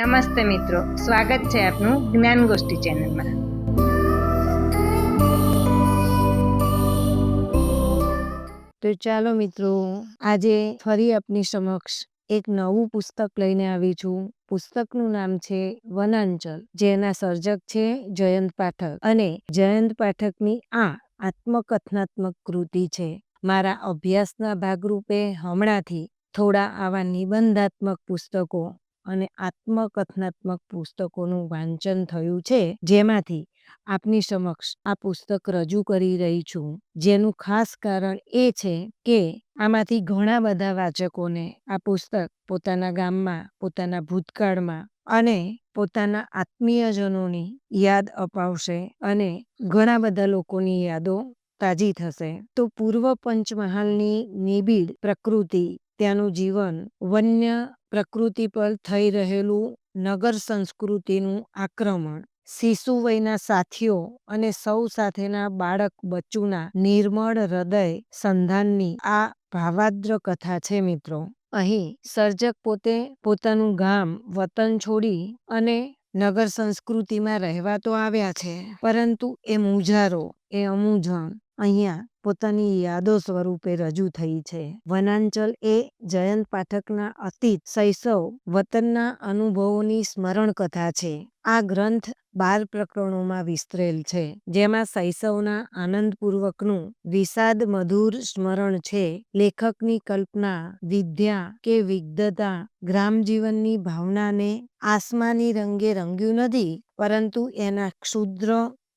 નમસ્તે મિત્રો, સ્વાગત છે આપનું જ્ઞાન ગોષ્ઠી ચેનલમાં. તો ચાલો મિત્રો, આજે ફરી આપની સમક્ષ એક નવું પુસ્તક લઈને આવી છું. પુસ્તકનું નામ છે વનાંચલ, જેના સર્જક છે જયંત પાઠક. અને જયંત પાઠકની આ આત્મકથનાત્મક કૃતિ છે. મારા અભ્યાસના ભાગરૂપે હમણાંથી થોડા આવા નિબંધાત્મક પુસ્તકો અને આત્મકથનાત્મક પુસ્તકોનું વાંચન થયું છે, જેમાંથી આપની સમક્ષ આ પુસ્તક રજૂ કરી રહી છું. જેનું ખાસ કારણ એ છે કે આમાંથી ઘણા બધા વાચકોને આ પુસ્તક પોતાના ગામમાં, પોતાના ભૂતકાળમાં અને પોતાના આત્મીયજનોની યાદ અપાવશે અને ઘણા બધા લોકોની યાદો તાજી થશે. તો પૂર્વ પંચમહાલની નિબિડ પ્રકૃતિ ત્યાંનું જીવન વન્ય પ્રકૃતિ પર થઈ રહેલું નગર સંસ્કૃતિનું આક્રમણ. શિશુ વયના સાથીઓ અને સૌ સાથેના બાળક બચ્ચુના નિર્મળ હૃદય સંધાનની આ ભાવાદ્ર કથા છે મિત્રો. અહીં સર્જક પોતે પોતાનું ગામ વતન છોડી અને નગર સંસ્કૃતિમાં રહેવા તો આવ્યા છે. પરંતુ એ મુજારો, એ અમુજણ અહીંયા પોતાની યાદો સ્વરૂપે રજૂ થઈ છે. વનાંચલ એ જયંત પાઠકના અતીત શૈશવ વતનના અનુભવોની સ્મરણ કથા છે. આ ગ્રંથ બાર પ્રકરણોમાં વિસ્તરેલ છે, જેમાં શૈશવના આનંદપૂર્વકનું વિષાદ મધુર સ્મરણ છે. લેખકની કલ્પના, વિદ્યા કે વિગ્ધતા ગ્રામજીવનની ભાવનાને આસમાની રંગે રંગ્યું નથી, પરંતુ એના ક્ષુદ્ર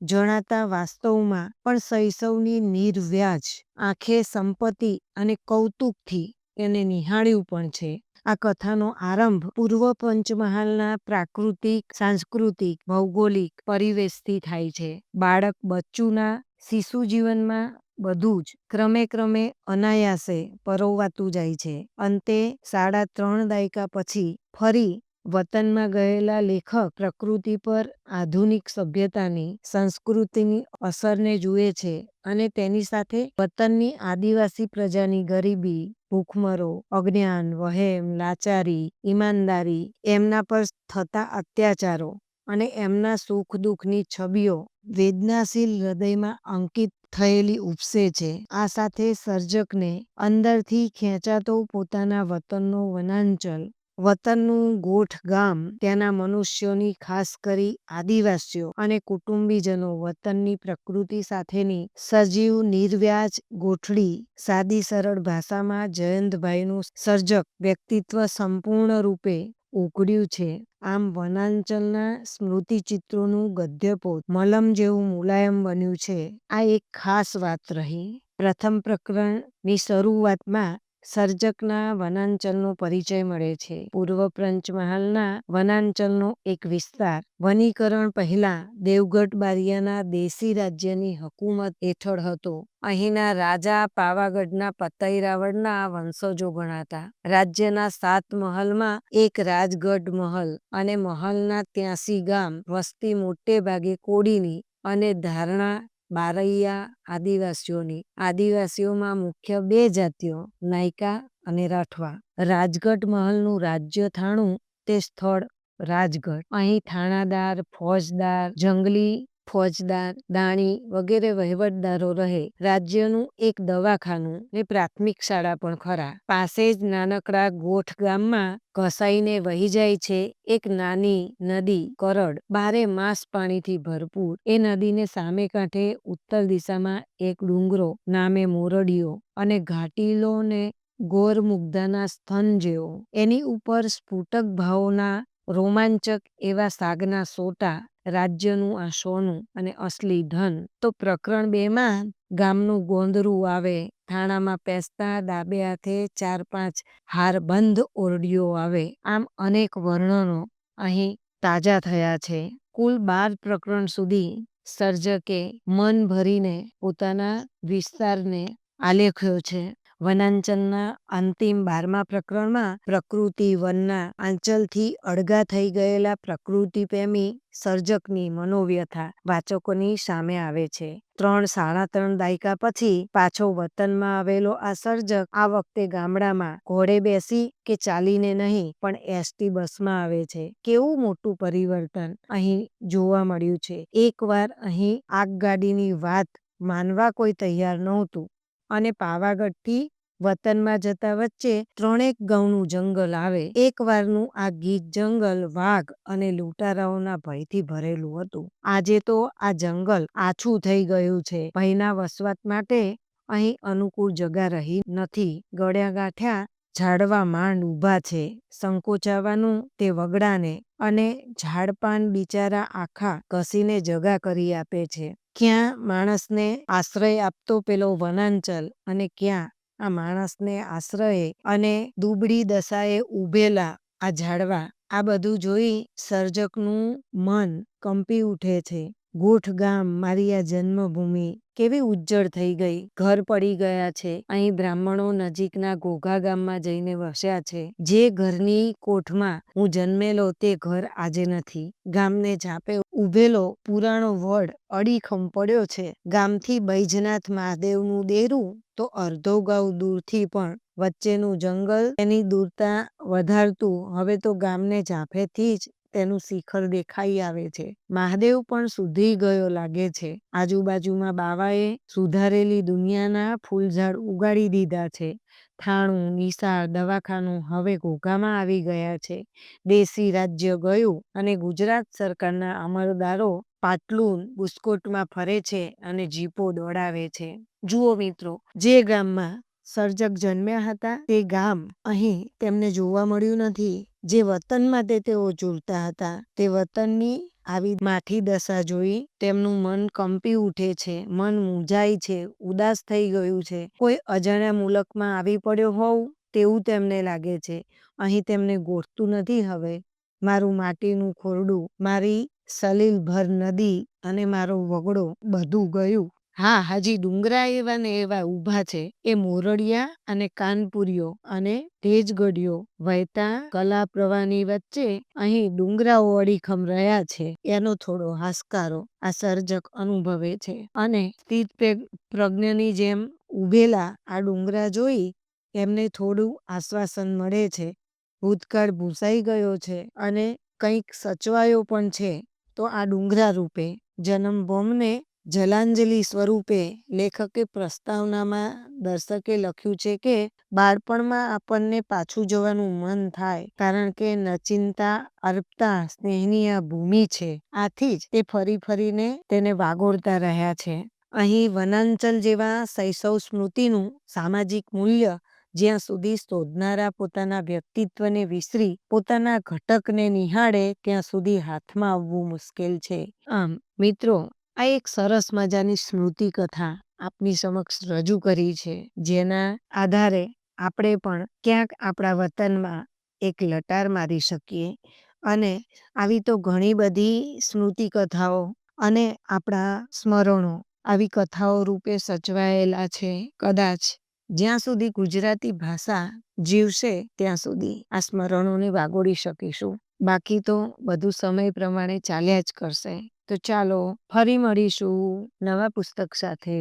જણાતા વાસ્તવમાં પણ શૈશવની નિર્વ્યાજ, આંખે સંપત્તિ અને કૌતુકથી એને નિહાળ્યું પણ છે. આ કથાનો આરંભ પૂર્વ પંચમહાલના પ્રાકૃતિક, સાંસ્કૃતિક, ભૌગોલિક પરિવેશથી થાય છે. બાળક બચ્ચુના શિશુ જીવનમાં બધું જ ક્રમે ક્રમે અનાયાસે પરોવાતું જાય છે. અંતે સાડા ત્રણ દાયકા પછી ફરી વતનમાં ગયેલા લેખક પ્રકૃતિ પર આધુનિક સભ્યતાની, સંસ્કૃતિની અસરને જુએ છે અને તેની સાથે વતનની આદિવાસી પ્રજાની ગરીબી, ભૂખમરો, અજ્ઞાન, વહેમ, લાચારી, ઈમાનદારી એમના પર થતા અત્યાચારો અને એમના સુખ દુઃખની છબીઓ વેદનાશીલ હૃદયમાં અંકિત થયેલી ઉપસે છે. આ સાથે સર્જકને અંદરથી ખેંચાતો પોતાના વતનનો વનાંચલ વતનનું ગોઠ ગામ ત્યાંના મનુષ્યોની, ખાસ કરી આદિવાસીઓ અને કુટુંબીજનો વતનની પ્રકૃતિ સાથેની સજીવ, નિર્વ્યાજ, ગોઠડી, સાદી, સરળ ભાષામાં જયંતભાઈનું સર્જક વ્યક્તિત્વ સંપૂર્ણ રૂપે ઉકળ્યું છે. આમ વનાંચલના સ્મૃતિચિત્રોનું ગદ્યપોત મલમ જેવું મુલાયમ બન્યું છે. આ એક ખાસ વાત રહી. પ્રથમ પ્રકરણની શરૂઆતમાં સર્જકના વનાંચલનો પરિચય મળે છે. પૂર્વ પંચમહાલના વનાંચલનો એક વિસ્તાર. વનીકરણ પહેલા દેવગઢ બારિયાના દેશી રાજ્યની હકુમત હેઠળ હતો. અહીંના રાજા પાવાગઢના પતઈ રાવળના વંશજો ગણાતા. રાજ્યના સાત મહલમાં એક રાજગઢ મહલ અને મહલના ત્યાસી ગામ વસ્તી મોટે ભાગે કોડીની અને ધારણા બારૈયા આદિવાસીઓની. આદિવાસીઓમાં મુખ્ય બે જાતિઓ, નાયકા અને રાઠવા. રાજગઢ મહલનું રાજ્ય થાણું, તે સ્થળ રાજગઢ. અહીં થાણાદાર, ફોજદાર, જંગલી ફોજદાર દાણી વગેરે વહીવટદારો રહે. રાજ્યનું એક દવાખાનું ને પ્રાથમિક શાળા પણ ખરા. પાસે જ નાનકડા ગોઠ ગામમાં ઘસાઈને વહી જાય છે. એક નાની નદી, કરડ, બારે માસ પાણીથી ભરપૂર. એ નદીને સામે કાંઠે ઉત્તર દિશામાં એક ડુંગરો નામે મોરડીયો અને ઘાટીલો ને ગોર મુગ્ધાના સ્થન જેવો. એની ઉપર સ્ફુટક ભાવોના રોમાંચક એવા સાગના સોટા રાજ્યનું આ સોનું અને અસલી ધન. તો પ્રકરણ બેમાં ગામનું ગોંદરું આવે, થાણામાં પેસતા, ડાબે હાથે ચાર પાંચ હાર બંધ ઓરડીઓ આવે. આમ અનેક વર્ણનો અહીં તાજા થયા છે. કુલ બાર પ્રકરણ સુધી સર્જકે મન ભરીને પોતાના વિસ્તારને આલેખ્યો છે. વનાંચલના અંતિમ બારમા પ્રકરણમાં પ્રકૃતિ વનના આંચલથી અળગા થઈ ગયેલા પ્રકૃતિ પ્રેમી સર્જકની મનોવ્યથા વાચકોની સામે આવે છે. ત્રણ સાડા ત્રણ દાયકા પછી પાછો વતનમાં આવેલો આ સર્જક આ વખતે ગામડામાં ઘોડે બેસી કે ચાલીને નહીં, પણ એસટી બસમાં આવે છે. કેવું મોટું પરિવર્તન અહીં જોવા મળ્યું છે. એકવાર અહીં આગગાડીની વાત માનવા કોઈ તૈયાર નહોતું. અને પાવાગઢથી વતનમાં જતા વચ્ચે ત્રણેક ગૌનું જંગલ આવે. એકવારનું આ ગીચ જંગલ, વાઘ અને લૂંટારાઓના ભયથી ભરેલું હતું. આજે તો આ જંગલ આછું થઈ ગયું છે. ભયના વસવાટ માટે અહીં અનુકૂળ જગા રહી નથી. ગળ્યા ગાંઠ્યા ઝાડવા માંડ ઊભા છે, સંકોચાવાનું તે વગડાને અને ઝાડપાન બિચારા આખા ઘસીને જગા કરી આપે છે. ક્યાં માણસને આશ્રય આપતો પેલો વનાંચલ અને ક્યાં આ માણસને આશ્રયે અને દુબળી દશાએ ઊભેલા આ ઝાડવા, આ બધું જોઈ સર્જકનું મન કંપી ઉઠે છે. ગોઠ ગામ મારી આ જન્મભૂમિ કેવી ઉજ્જળ થઈ ગઈ. ઘર પડી ગયા છે. અહીં બ્રાહ્મણો નજીકના ઘોઘા ગામમાં જઈને વસ્યા છે. જે ઘરની કોઠમાં હું જન્મેલો તે ઘર આજે નથી. ગામને જાપે ઉભેલો પુરાણો વડ અડીખમ પડ્યો છે. ગામથી બૈજનાથ મહાદેવનું દેરું તો અડધો ગાઉ દૂરથી પણ વચ્ચેનું જંગલ એની દૂરતા વધારતું. હવે તો ગામને ઝાંફેથી જ તેનું શિખર દેખાઈ આવે છે. મહાદેવ પણ સુધી ગયો લાગે છે. આજુબાજુમાં બાવાએ સુધારેલી દુનિયાના ફૂલઝાડ ઉગાડી દીધા છે. થાણું, નિશાળ, દવાખાનું હવે ઘોઘામાં આવી ગયા છે. દેશી રાજ્ય ગયું અને ગુજરાત સરકારના અમલદારો પાટલુન બુસ્કોટમાં ફરે છે અને જીપો દોડાવે છે. જુઓ મિત્રો, જે ગામમાં સર્જક જન્મ્યા હતા તે ગામ અહીં તેમને જોવા મળ્યું નથી. જે વતન માટે તેઓ ઝૂલતા હતા, તે વતનની આવી માઠી દશા જોઈ તેમનું મન કંપી ઉઠે છે, મન મૂંઝાય છે, ઉદાસ થઈ ગયું છે. કોઈ અજાણ્યા મુલકમાં આવી પડ્યો હોવ તેવું તેમને લાગે છે. અહીં તેમને ગોઠતું નથી હવે. મારું માટીનું ખોરડું, મારી સલીલભર નદી અને મારો વગડો બધું ગયું. હા, હાજી, ડુંગરા એવા ને એવા ઊભા છે, એ મોરડિયા અને કાનપુરીઓ અને તેજગઢીઓ, વહેતા કલા પ્રવાહની વચ્ચે અહીં ડુંગરાઓ અડીખમ રહ્યા છે. એનો થોડો હાશકારો આ સર્જક અનુભવે છે અને સ્થિત પ્રજ્ઞની જેમ ઉભેલા આ ડુંગરા જોઈ એમને થોડું આશ્વાસન મળે છે. ભૂતકાળ ભૂસાઈ ગયો છે અને કંઈક સચવાયો પણ છે. તો આ ડુંગરા રૂપે જન્મભૂમને જલાંજલિ સ્વરૂપે લેખકે પ્રસ્તાવનામાં દર્શકે લખ્યું છે કે, બાળપણમાં આપણને પાછું જવાનું મન થાય, કારણ કે નચિંતા, અર્પતા, સ્નેહની આ ભૂમિ છે. આથી જ તે ફરી ફરીને તેને વાગોળતા રહ્યા છે. અહીં વનાંચલ જેવા શૈશવ સ્મૃતિનું સામાજિક મૂલ્ય જ્યાં સુધી શોધનારા પોતાના વ્યક્તિત્વને વિસરી પોતાના ઘટકને નિહાળે, ત્યાં સુધી હાથમાં આવવું મુશ્કેલ છે. આમ મિત્રો આ એક સરસ મજાની સ્મૃતિ કથા આપની સમક્ષ રજૂ કરી છે, જેના આધારે આપણે પણ ક્યાંક આપણા વતનમાં એક લટાર મારી શકીએ. અને આવી તો ઘણી બધી સ્મૃતિ કથાઓ અને આપણા સ્મરણો આવી કથાઓ રૂપે સચવાયેલા છે, કદાચ જ્યાં સુધી ગુજરાતી ભાષા જીવશે ત્યાં સુધી આ સ્મરણોને વાગોળી શકીશું. બાકી તો બધું સમય પ્રમાણે ચાલ્યા જ કરશે. તો ચાલો, ફરી મળીશું નવા પુસ્તક સાથે.